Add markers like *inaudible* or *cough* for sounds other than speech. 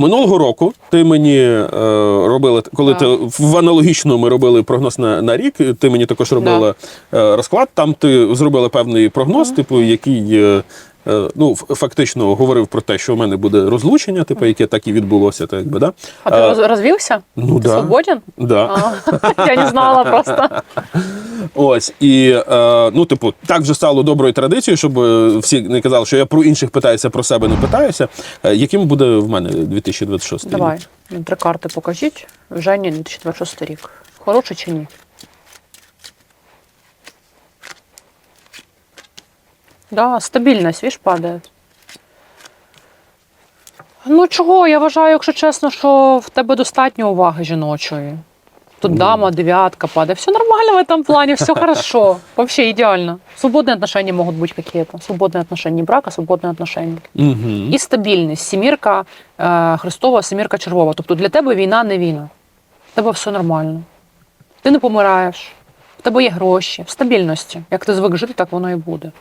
Минулого року ти мені е, робила, коли Да. ти в аналогічно ми робили прогноз на, на рік, ти мені також робила е, розклад. Там ти зробила певний прогноз, типу, який е, е, ну, фактично говорив про те, що у мене буде розлучення, типу, яке так і відбулося. Так, якби, да? А ты Е, роз- развился? ну Ты да. свободен? Да. А, *laughs* Я не знала просто. *laughs* Ось і е, ну, типу, так вже стало доброю традицією, щоб е, всі не казали, що я про інших питаюся, про себе не питаюся. Е, яким буде в мене 2026 рік? Давай, три карти покажіть. Жені 2026 рік. Хороший чи ні? Да, стабільність, віж, падає. Ну чого, я вважаю, якщо чесно, що в тебе достатньо уваги жіночої. Тут дама, девятка падає. Все нормально в этом плане, все хорошо. Вообще идеально. Свободные отношения могут быть какие-то. Свободные отношения. Не брак, а свободные отношения. Угу. І стабільність. Сімірка е, Христова, сімірка червова. Тобто для тебе війна не війна. В тебе все нормально. Ти не помираєш, в тебе є гроші, в стабільності. Як ти звик жити, так воно і буде.